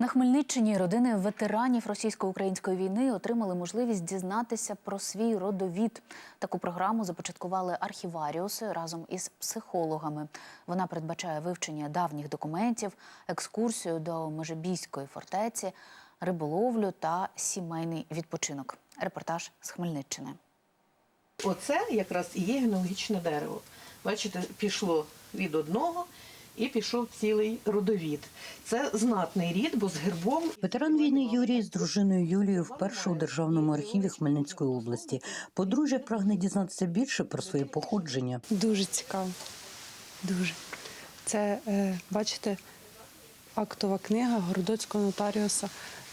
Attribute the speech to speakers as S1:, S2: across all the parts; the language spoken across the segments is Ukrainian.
S1: На Хмельниччині родини ветеранів російсько-української війни отримали можливість дізнатися про свій родовід. Таку програму започаткували архіваріуси разом із психологами. Вона передбачає вивчення давніх документів, екскурсію до Межибійської фортеці, риболовлю та сімейний відпочинок. Репортаж з Хмельниччини.
S2: Оце якраз і є генеалогічне дерево. Бачите, пішло від одного і пішов цілий родовід. Це знатний рід, бо з гербом
S3: Ветеран війни Юрій з дружиною Юлією вперше у державному архіві Хмельницької області. Подружжя прагне дізнатися більше про своє походження.
S4: Дуже цікаво. Дуже. Це, е, бачите, актова книга Городоцького нотаріуса,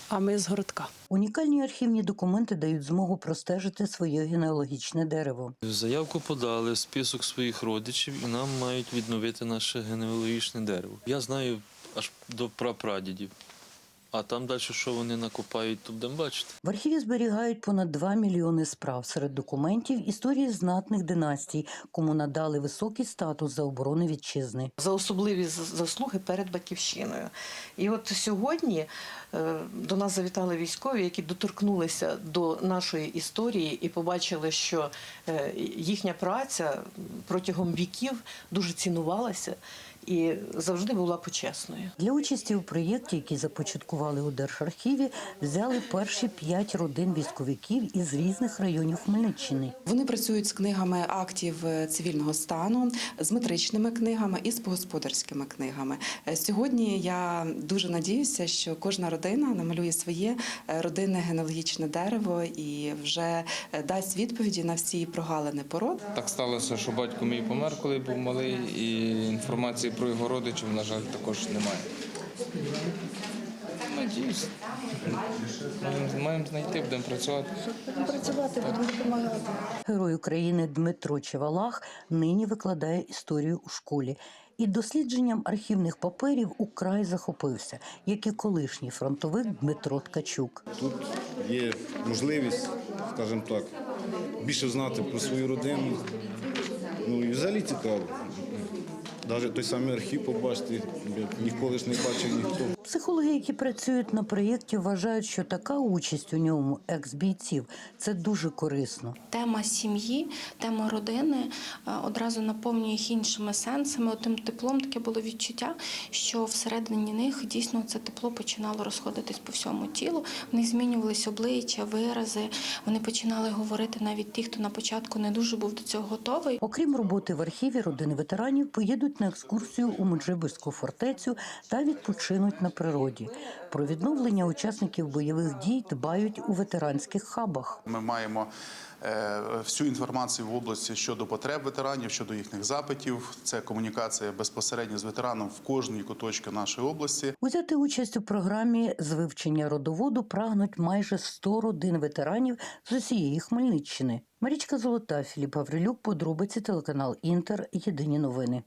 S4: а ми з городка.
S3: Унікальні архівні документи дають змогу простежити своє генеалогічне дерево.
S5: Заявку подали, список своїх родичів, і нам мають відновити наше генеалогічне дерево. Я знаю аж до прапрадідів. А там далі, що вони накопають, то будемо бачити.
S3: В архіві зберігають понад 2 мільйони справ. Серед документів історії знатних династій, кому надали високий статус за оборону вітчизни.
S2: за особливі з- заслуги перед батьківщиною. І от сьогодні е, до нас завітали військові, які доторкнулися до нашої історії і побачили, що е, їхня праця протягом віків дуже цінувалася і завжди була почесною.
S3: Для участі у проєкті, який започаткували у Держархіві, взяли перші п'ять родин військовиків із різних районів Хмельниччини.
S6: Вони працюють з книгами актів е, цивільного стану, з метричними книгами і з господарськими книгами. Е, Сьогодні я дуже надіюся, що кожна родина намалює своє е, родинне генеалогічне дерево і вже дасть відповіді на всі прогалини пород.
S7: Так сталося, що батько мій помер, коли був малий, і інформації про його родичів, на жаль, також немає. Надіюсь, маємо, знайти, будемо працювати. Будемо працювати, будемо допомагати.
S3: Герой України Дмитро Чевалах нині викладає історію у школі. І дослідженням архівних паперів украй захопився, як і колишній фронтовик Дмитро Ткачук.
S8: Тут є можливість, скажімо так, більше знати про свою родину. Ну і взагалі цікаво. Навіть той самий архів побачити, ніколи ж не бачив ніхто.
S3: Психологи, які працюють на проєкті, вважають, що така участь у ньому екс-бійців це дуже корисно.
S9: Тема сім'ї, тема родини е, одразу наповнює їх іншими сенсами. Отим теплом таке було відчуття, що всередині них дійсно це тепло починало розходитись по всьому тілу. В них змінювалися обличчя, вирази. Вони починали говорити навіть ті, хто на початку не дуже був до цього готовий.
S3: Окрім роботи в архіві, родини ветеранів поїдуть на екскурсію у Меджибиську фортецю та відпочинуть на природі. Про відновлення учасників бойових дій дбають у ветеранських хабах.
S10: Ми маємо е, всю інформацію в області щодо потреб ветеранів, щодо їхніх запитів. Це комунікація безпосередньо з ветераном в кожній куточці нашої області.
S3: Узяти участь у програмі з вивчення родоводу прагнуть майже 100 родин ветеранів з усієї Хмельниччини. Марічка Золота, Філіп Гаврилюк, подробиці телеканал Інтер. Єдині новини.